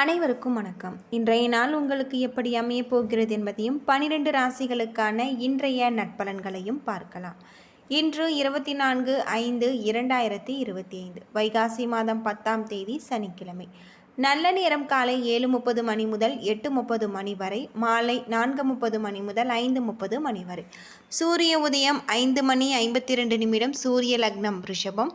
அனைவருக்கும் வணக்கம். இன்றைய நாள் உங்களுக்கு எப்படி அமைய போகிறது என்பதையும் பனிரெண்டு ராசிகளுக்கான இன்றைய நட்பலன்களையும் பார்க்கலாம். இன்று இருபத்தி நான்கு ஐந்து இரண்டாயிரத்தி இருபத்தி ஐந்து வைகாசி மாதம் பத்தாம் தேதி சனிக்கிழமை. நல்ல நேரம் காலை ஏழு முப்பது மணி முதல் எட்டு முப்பது மணி வரை மாலை நான்கு முப்பது மணி முதல் ஐந்து முப்பது மணி வரை. சூரிய உதயம் ஐந்து மணி ஐம்பத்தி ரெண்டு நிமிடம் சூரிய லக்னம் ரிஷபம்.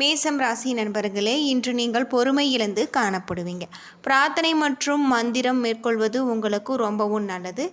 மேசம் ராசி நண்பர்களே இன்று நீங்கள் பொறுமை இழந்து காணப்படுவீங்க. பிரார்த்தனை மற்றும் மந்திரம் மேற்கொள்வது உங்களுக்கு ரொம்பவும் நல்லது.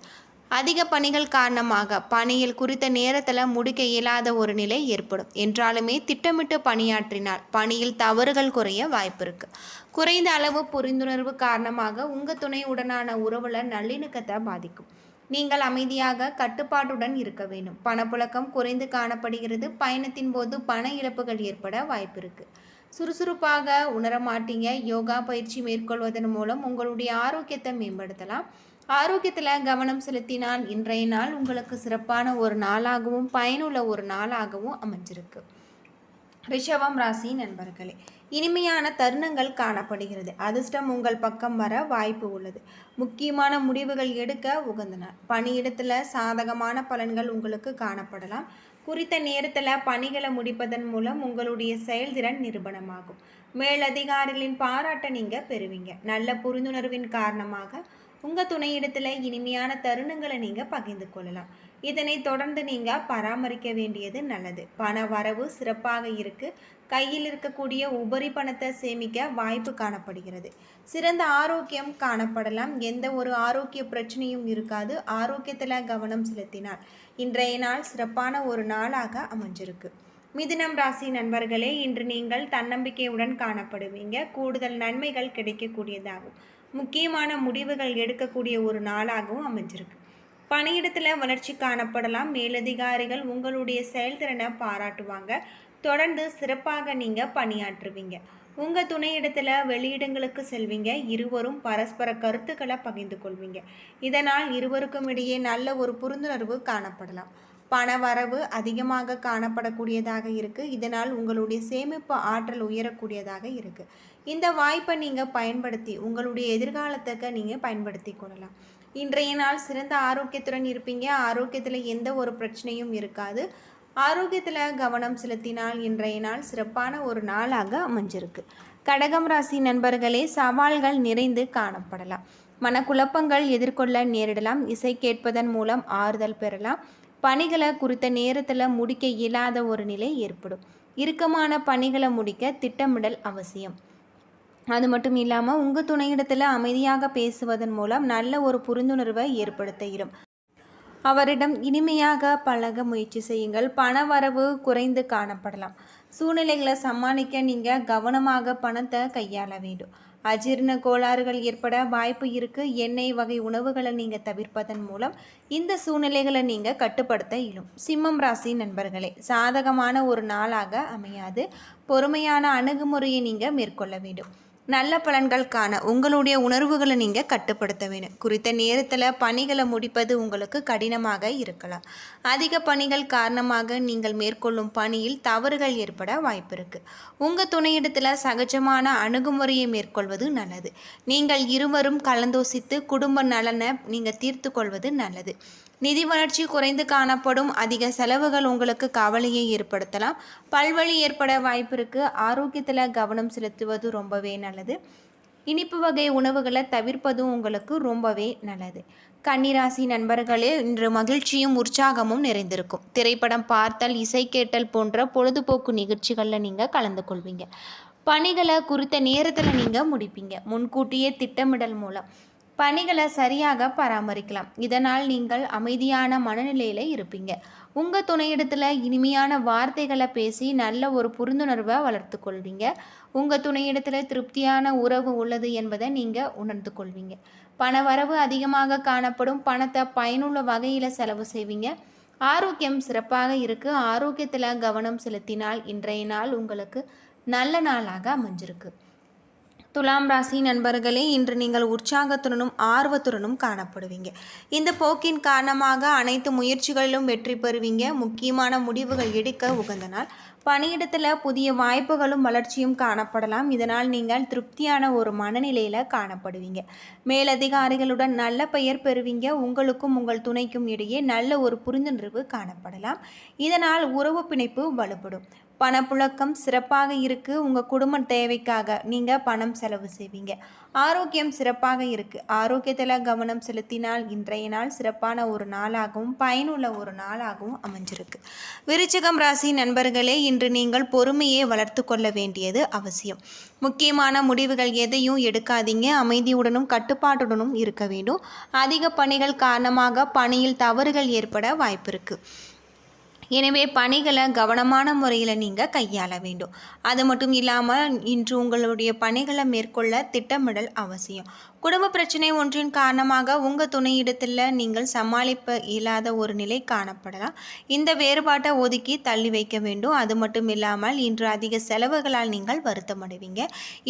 அதிக பணிகள் காரணமாக பணியில் குறித்த நேரத்தில் முடிக்க இயலாத ஒரு நிலை ஏற்படும். என்றாலுமே திட்டமிட்டு பணியாற்றினால் பணியில் தவறுகள் குறைய வாய்ப்பு இருக்கு. குறைந்த அளவு புரிந்துணர்வு காரணமாக உங்கள் துணையுடனான உறவுல நல்லிணக்கத்தை பாதிக்கும். நீங்கள் அமைதியாக கட்டுப்பாட்டுடன் இருக்க வேண்டும். பணப்புழக்கம் குறைந்து காணப்படுகிறது. பயணத்தின் போது பண இழப்புகள் ஏற்பட வாய்ப்பிருக்கு. சுறுசுறுப்பாக உணர மாட்டீங்க. யோகா பயிற்சி மேற்கொள்வதன் மூலம் உங்களுடைய ஆரோக்கியத்தை மேம்படுத்தலாம். ஆரோக்கியத்தில் கவனம் செலுத்தினால் இன்றைய நாள் உங்களுக்கு சிறப்பான ஒரு நாளாகவும் பயனுள்ள ஒரு நாளாகவும் அமைஞ்சிருக்கு. ரிஷபம் ராசி நண்பர்களே இனிமையான தருணங்கள் காணப்படுகிறது. அதிர்ஷ்டம் உங்கள் பக்கம் வர வாய்ப்பு உள்ளது. முக்கியமான முடிவுகள் எடுக்க உகந்த நாள் பணியிடத்தில் சாதகமான பலன்கள் உங்களுக்கு காணப்படலாம். குறித்த நேரத்தில் பணிகளை முடிப்பதன் மூலம் உங்களுடைய செயல்திறன் நிரூபணமாகும். மேலதிகாரிகளின் பாராட்டை நீங்கள் பெறுவீங்க. நல்ல புரிந்துணர்வின் காரணமாக உங்கள் துணையிடத்தில் இனிமையான தருணங்களை நீங்கள் பகிர்ந்து கொள்ளலாம். இதனை தொடர்ந்து நீங்கள் பராமரிக்க வேண்டியது நல்லது. பண வரவு சிறப்பாக இருக்கு. கையில் இருக்கக்கூடிய உபரி பணத்தை சேமிக்க வாய்ப்பு காணப்படுகிறது. சிறந்த ஆரோக்கியம் காணப்படலாம். எந்த ஒரு ஆரோக்கிய பிரச்சனையும் இருக்காது. ஆரோக்கியத்தில் கவனம் செலுத்தினால் இன்றைய நாள் சிறப்பான ஒரு நாளாக அமைஞ்சிருக்கு. மிதுனம் ராசி நண்பர்களே இன்று நீங்கள் தன்னம்பிக்கையுடன் காணப்படுவீங்க. கூடுதல் நன்மைகள் கிடைக்கக்கூடியதாகும் முக்கியமான முடிவுகள் எடுக்கக்கூடிய ஒரு நாளாகவும் அமைஞ்சிருக்கு. பணியிடத்தில் வளர்ச்சி காணப்படலாம். மேலதிகாரிகள் உங்களுடைய செயல்திறனை பாராட்டுவாங்க. தொடர்ந்து சிறப்பாக நீங்கள் பணியாற்றுவீங்க. உங்கள் துணையிடத்தில் வெளியிடங்களுக்கு செல்வீங்க. இருவரும் பரஸ்பர கருத்துக்களை பகிர்ந்து கொள்வீங்க. இதனால் இருவருக்கும் இடையே நல்ல ஒரு புரிந்துணர்வு காணப்படலாம். பண வரவு அதிகமாக காணப்படக்கூடியதாக இருக்குது இதனால் உங்களுடைய சேமிப்பு ஆற்றல் உயரக்கூடியதாக இருக்குது இந்த வாய்ப்பை நீங்கள் பயன்படுத்தி உங்களுடைய எதிர்காலத்துக்கு நீங்கள் பயன்படுத்தி கொள்ளலாம். இன்றைய நாள் சிறந்த ஆரோக்கியத்துடன் இருப்பீங்க. ஆரோக்கியத்தில் எந்த ஒரு பிரச்சனையும் இருக்காது. ஆரோக்கியத்தில் கவனம் செலுத்தினால் இன்றைய நாள் சிறப்பான ஒரு நாளாக அமைஞ்சிருக்கு. கடகம் ராசி நண்பர்களே சவால்கள் நிறைந்து காணப்படலாம். மனக்குழப்பங்கள் எதிர்கொள்ள நேரிடலாம். இசை கேட்பதன் மூலம் ஆறுதல் பெறலாம். பணிகளை குறித்த நேரத்தில் முடிக்க இயலாத ஒரு நிலை ஏற்படும். இறுக்கமான பணிகளை முடிக்க திட்டமிடல் அவசியம். அது மட்டும் இல்லாமல் உங்கள் துணையிடத்தில் அமைதியாக பேசுவதன் மூலம் நல்ல ஒரு புரிந்துணர்வை ஏற்படுத்த இயலும் அவரிடம் இனிமையாக பழக முயற்சி செய்யுங்கள். பண வரவு குறைந்து காணப்படலாம். சூழ்நிலைகளை சமாளிக்க நீங்கள் கவனமாக பணத்தை கையாள வேண்டும். அஜீரண கோளாறுகள் ஏற்பட வாய்ப்பு இருக்குது எண்ணெய் வகை உணவுகளை நீங்கள் தவிர்ப்பதன் மூலம் இந்த சூழ்நிலைகளை நீங்கள் கட்டுப்படுத்த இயலும் சிம்மம் ராசி நண்பர்களே சாதகமான ஒரு நாளாக அமையாது. பொறுமையான அணுகுமுறையை நீங்கள் மேற்கொள்ள வேண்டும். நல்ல பலன்கள் காண உங்களுடைய உணர்வுகளை நீங்கள் கட்டுப்படுத்த வேணும். குறித்த நேரத்தில் பணிகளை முடிப்பது உங்களுக்கு கடினமாக இருக்கலாம். அதிக பணிகள் காரணமாக நீங்கள் மேற்கொள்ளும் பணியில் தவறுகள் ஏற்பட வாய்ப்பு இருக்குது உங்கள் துணையிடத்தில் சகஜமான அணுகுமுறையை மேற்கொள்வது நல்லது. நீங்கள் இருவரும் கலந்தோசித்து குடும்ப நலனை நீங்கள் தீர்த்து கொள்வது நல்லது. நிதி வளர்ச்சி குறைந்து காணப்படும் அதிக செலவுகள் உங்களுக்கு கவலையை ஏற்படுத்தலாம். பல்வழி ஏற்பட வாய்ப்பு இருக்குது ஆரோக்கியத்தில் கவனம் செலுத்துவது ரொம்பவே நல்லது. இனிப்பு வகை உணவுகளை தவிர்ப்பதும் உங்களுக்கு ரொம்பவே நல்லது. கன்னிராசி நண்பர்களே இன்று மகிழ்ச்சியும் உற்சாகமும் நிறைந்திருக்கும். திரைப்படம் பார்த்தல் இசை கேட்டல் போன்ற பொழுதுபோக்கு நிகழ்ச்சிகளில் நீங்கள் கலந்து கொள்வீங்க. பணிகளை குறித்த நேரத்தில் நீங்கள் முடிப்பீங்க. முன்கூட்டியே திட்டமிடல் மூலம் பணிகளை சரியாக பராமரிக்கலாம். இதனால் நீங்கள் அமைதியான மனநிலையில் இருப்பீங்க. உங்கள் துணையிடத்தில் இனிமையான வார்த்தைகளை பேசி நல்ல ஒரு புரிந்துணர்வை வளர்த்து கொள்வீங்க. உங்கள் துணையிடத்தில் திருப்தியான உறவு உள்ளது என்பதை நீங்கள் உணர்ந்து கொள்வீங்க. பணவரவு அதிகமாக காணப்படும் பணத்தை பயனுள்ள வகையில் செலவு செய்வீங்க. ஆரோக்கியம் சிறப்பாக இருக்கு. ஆரோக்கியத்தில் கவனம் செலுத்தினால் இன்றைய நாள் உங்களுக்கு நல்ல நாளாக அமைஞ்சிருக்கு. துலாம் ராசி நண்பர்களே இன்று நீங்கள் உற்சாகத்துடனும் ஆர்வத்துடனும் காணப்படுவீங்க. இந்த போக்கின் காரணமாக அனைத்து முயற்சிகளிலும் வெற்றி பெறுவீங்க. முக்கியமான முடிவுகள் எடுக்க உகந்த நாள். பணியிடத்தில் புதிய வாய்ப்புகளும் வளர்ச்சியும் காணப்படலாம். இதனால் நீங்கள் திருப்தியான ஒரு மனநிலையில் காணப்படுவீங்க. மேலதிகாரிகளுடன் நல்ல பெயர் பெறுவீங்க. உங்களுக்கும் உங்கள் துணைக்கும் இடையே நல்ல ஒரு புரிந்துணர்வு காணப்படலாம். இதனால் உறவு பிணைப்பு வலுப்படும். பணப்புழக்கம் சிறப்பாக இருக்குது உங்கள் குடும்ப தேவைக்காக நீங்கள் பணம் செலவு செய்வீங்க. ஆரோக்கியம் சிறப்பாக இருக்குது ஆரோக்கியத்தில் கவனம் செலுத்தினால் இன்றைய நாள் சிறப்பான ஒரு நாளாகவும் பயனுள்ள ஒரு நாளாகவும் அமைஞ்சிருக்கு. விருச்சிகம் ராசி நண்பர்களே இன்று நீங்கள் பொறுமையை வளர்த்து கொள்ள வேண்டியது அவசியம். முக்கியமான முடிவுகள் எதையும் எடுக்காதீங்க. அமைதியுடனும் கட்டுப்பாட்டுடனும் இருக்க வேண்டும். அதிக பணிகள் காரணமாக பணியில் தவறுகள் ஏற்பட வாய்ப்பு இருக்குது எனவே பணிகளை கவனமான முறையில் நீங்கள் கையாள வேண்டும். அது மட்டும் இல்லாமல் இன்று உங்களுடைய பணிகளை மேற்கொள்ள திட்டமிடல் அவசியம். குடும்ப பிரச்சனை ஒன்றின் காரணமாக உங்கள் துணையிடத்தில் நீங்கள் சமாளிப்ப இல்லாத ஒரு நிலை காணப்படலாம். இந்த வேறுபாட்டை ஒதுக்கி தள்ளி வைக்க வேண்டும். அது மட்டும் இல்லாமல் இன்று அதிக செலவுகளால் நீங்கள் வருத்தமடைவீங்க.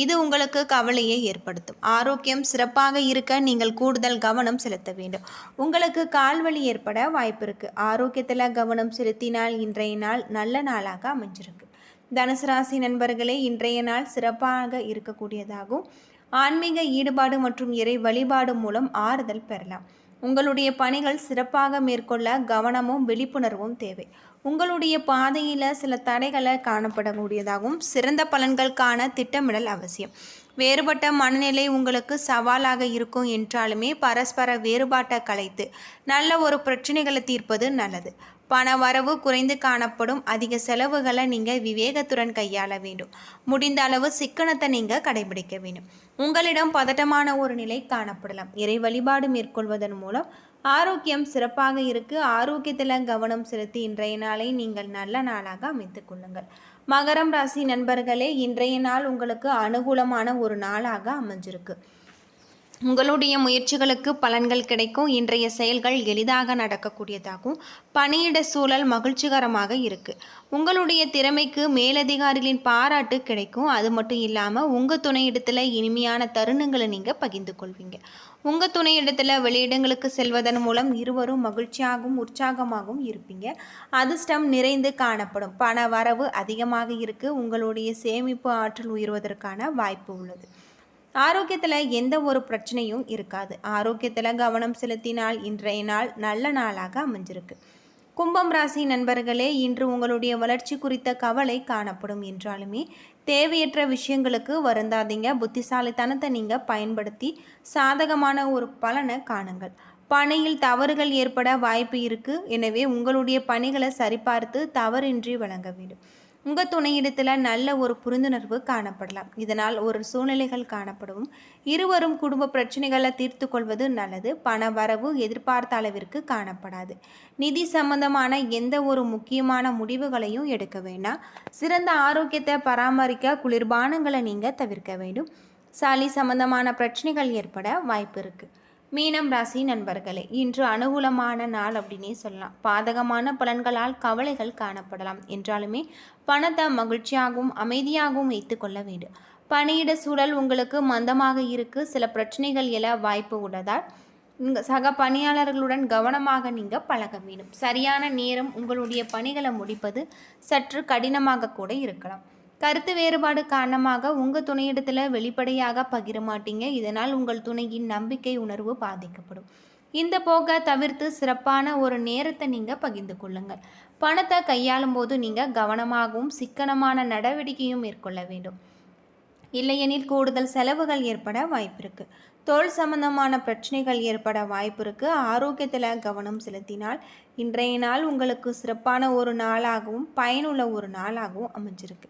இது உங்களுக்கு கவலையை ஏற்படுத்தும். ஆரோக்கியம் சிறப்பாக இருக்க நீங்கள் கூடுதல் கவனம் செலுத்த வேண்டும். உங்களுக்கு கால்வழி ஏற்பட வாய்ப்பு இருக்குது ஆரோக்கியத்தில் கவனம் செலுத்தினால் இன்றைய நாள் நல்ல நாளாக அமைஞ்சிருக்கு. தனுசு ராசி நண்பர்களே இன்றைய நாள் சிறப்பாக இருக்கக்கூடியதாகும். ஆன்மீக ஈடுபாடு மற்றும் இறை வழிபாடு மூலம் ஆறுதல் பெறலாம். உங்களுடைய பணிகள் சிறப்பாக மேற்கொள்ள கவனமும் விழிப்புணர்வும் தேவை. உங்களுடைய பாதையில் சில தடைகளை காணப்படக்கூடியதாகவும் சிறந்த பலன்கள் காண திட்டமிடல் அவசியம். வேறுபட்ட மனநிலை உங்களுக்கு சவாலாக இருக்கும் என்றாலுமே பரஸ்பர வேறுபாட்டை கலைத்து நல்ல ஒரு பிரச்சனைகளை தீர்ப்பது நல்லது. பண வரவு குறைந்து காணப்படும் அதிக செலவுகளை நீங்கள் விவேகத்துடன் கையாள வேண்டும். முடிந்த அளவு சிக்கனத்தை நீங்கள் கடைபிடிக்க வேண்டும். உங்களிடம் பதட்டமான ஒரு நிலை காணப்படலாம். இறை வழிபாடு மேற்கொள்வதன் மூலம் ஆரோக்கியம் சிறப்பாக இருக்கு. ஆரோக்கியத்தில் கவனம் செலுத்தி இன்றைய நாளை நீங்கள் நல்ல நாளாக அமைத்துக் கொள்ளுங்கள். மகரம் ராசி நண்பர்களே இன்றைய நாள் உங்களுக்கு அனுகூலமான ஒரு நாளாக அமைஞ்சிருக்கு. உங்களுடைய முயற்சிகளுக்கு பலன்கள் கிடைக்கும். இன்றைய செயல்கள் எளிதாக நடக்கக்கூடியதாகும். பணியிட சூழல் மகிழ்ச்சிகரமாக இருக்குது உங்களுடைய திறமைக்கு மேலதிகாரிகளின் பாராட்டு கிடைக்கும். அது மட்டும் இல்லாமல் உங்கள் துணையிடத்தில் இனிமையான தருணங்களை நீங்கள் பகிர்ந்து கொள்வீங்க. உங்கள் துணையிடத்தில் வெளியிடங்களுக்கு செல்வதன் மூலம் இருவரும் மகிழ்ச்சியாகவும் உற்சாகமாகவும் இருப்பீங்க. அதிர்ஷ்டம் நிறைந்து காணப்படும். பண வரவு அதிகமாக இருக்குது உங்களுடைய சேமிப்பு ஆற்றல் உயர்வதற்கான வாய்ப்பு உள்ளது. ஆரோக்கியத்தில் எந்த ஒரு பிரச்சனையும் இருக்காது. ஆரோக்கியத்தில் கவனம் செலுத்தினால் இன்றைய நாள் நல்ல நாளாக அமைஞ்சிருக்கு. கும்பம் ராசி நண்பர்களே இன்று உங்களுடைய வளர்ச்சி குறித்த கவலை காணப்படும் என்றாலுமே தேவையற்ற விஷயங்களுக்கு வருந்தாதீங்க. புத்திசாலித்தனத்தை நீங்கள் பயன்படுத்தி சாதகமான ஒரு பலனை காணுங்கள். பணியில் தவறுகள் ஏற்பட வாய்ப்பு இருக்குது எனவே உங்களுடைய பணிகளை சரிபார்த்து தவறின்றி வழங்க வேண்டும். உங்கள் துணையிடத்தில் நல்ல ஒரு புரிந்துணர்வு காணப்படலாம். இதனால் ஒரு சூழ்நிலைகள் காணப்படும். இருவரும் குடும்ப பிரச்சனைகளை தீர்த்து கொள்வது நல்லது. பண வரவு எதிர்பார்த்த அளவிற்கு காணப்படாது. நிதி சம்பந்தமான எந்த ஒரு முக்கியமான முடிவுகளையும் எடுக்க வேண்டாம். சிறந்த ஆரோக்கியத்தை பராமரிக்க குளிர்பானங்களை நீங்கள் தவிர்க்க வேண்டும். சளி சம்பந்தமான பிரச்சனைகள் ஏற்பட வாய்ப்பு இருக்குது மீனம் ராசி நண்பர்களே இன்று அனுகூலமான நாள் அப்படின்னே சொல்லலாம். பாதகமான பலன்களால் கவலைகள் காணப்படலாம். என்றாலுமே பணத்தை மகிழ்ச்சியாகவும் அமைதியாகவும் வைத்துக்கொள்ள வேண்டும். பணியிட சூழல் உங்களுக்கு மந்தமாக இருக்கு. சில பிரச்சனைகள் எல வாய்ப்பு உள்ளதால் சக பணியாளர்களுடன் கவனமாக நீங்கள் பழக வேண்டும். சரியான நேரம் உங்களுடைய பணிகளை முடிப்பது சற்று கடினமாக கூட இருக்கலாம். கருத்து வேறுபாடு காரணமாக உங்கள் துணையிடத்தில் வெளிப்படையாக பகிர மாட்டீங்க. இதனால் உங்கள் துணையின் நம்பிக்கை உணர்வு பாதிக்கப்படும். இந்த போக தவிர்த்து சிறப்பான ஒரு நேரத்தை நீங்கள் பகிர்ந்து கொள்ளுங்கள். பணத்தை கையாளும் போது நீங்கள் கவனமாகவும் சிக்கனமான நடவடிக்கையும் மேற்கொள்ள வேண்டும். இல்லையெனில் கூடுதல் செலவுகள் ஏற்பட வாய்ப்பு இருக்கு. தோல் சம்பந்தமான பிரச்சனைகள் ஏற்பட வாய்ப்பு ஆரோக்கியத்தில் கவனம் செலுத்தினால் இன்றைய நாள் உங்களுக்கு சிறப்பான ஒரு நாளாகவும் பயனுள்ள ஒரு நாளாகவும் அமைஞ்சிருக்கு.